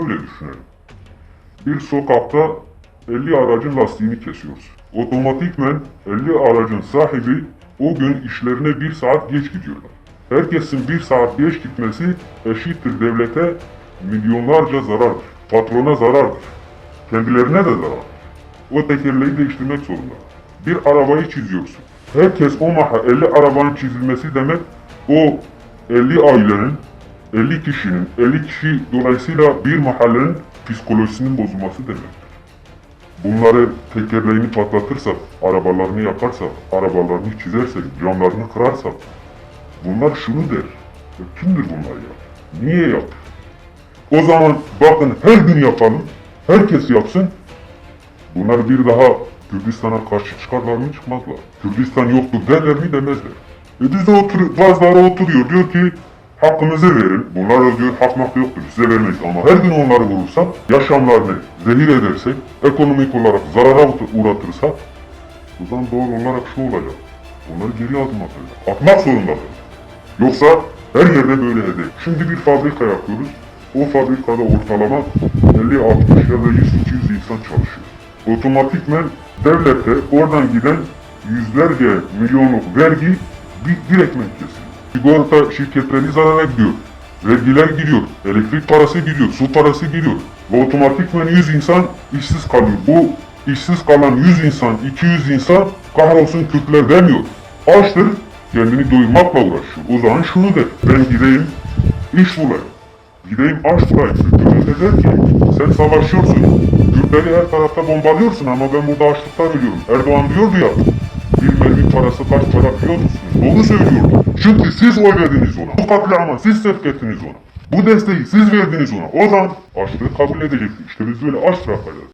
Öyle düşünelim. Bir sokakta 50 aracın lastiğini kesiyoruz. Otomatikmen 50 aracın sahibi o gün işlerine bir saat geç gidiyorlar. Herkesin bir saat geç gitmesi eşittir devlete milyonlarca zarardır. Patrona zarardır. Kendilerine de zarar. O tekerleği değiştirmek zorunda. Bir arabayı çiziyorsun. Herkes o maha 50 arabanın çizilmesi demek o 50 ailenin 50 kişinin 50 kişi dolayısıyla bir mahallenin psikolojisinin bozulması demektir. Bunları tekerleğini patlatırsak, arabalarını yakarsak, arabalarını çizersek, camlarını kırarsak bunlar şunu der. "Ya Kimdir bunlar ya? Niye yaptı? O zaman bakın her gün yapalım. Herkes yapsın. Bunlar bir daha Kürdistan'a karşı çıkarlar mı çıkmazlar. Kürdistan yoktur derler mi demezler. E biz de otur, bazıları oturuyor diyor ki hakkımızı verin. Bunlar diyor hak mak yoktur size vermeyiz ama her gün onları vurursak, yaşamlarını zehir edersek, ekonomik olarak zarara uğra- uğratırsak o zaman doğal olarak şu olacak. Onları geri adım atacak. Atmak zorundadır. Yoksa her yerde böyle hedef. Şimdi bir fabrika yapıyoruz. O fabrikada ortalama 50, 60 ya da 100, 200 insan çalışıyor. Otomatikmen devlette oradan giden yüzlerce milyonluk vergi bir direktmen kesiliyor. Sigorta şirketleri zarara gidiyor. Vergiler gidiyor. Elektrik parası gidiyor. Su parası gidiyor. Ve otomatikmen 100 insan işsiz kalıyor. Bu işsiz kalan 100 insan, 200 insan kahrolsun Kürtler demiyor. Açtır, kendini doyurmakla uğraşıyor. O zaman şunu der, ben gideyim iş bulayım. Gideyim aş bulayım. Kürtler de der ki, sen savaşıyorsun. Kürtleri her tarafta bombalıyorsun ama ben burada açlıktan ölüyorum. Erdoğan diyordu ya, parası kaç para biliyor musunuz? Doğru söylüyordu. Çünkü siz oy verdiniz ona. Bu katliama siz sevk ettiniz ona. Bu desteği siz verdiniz ona. O zaman açlığı kabul edecekti. İşte biz böyle aç bırakacağız.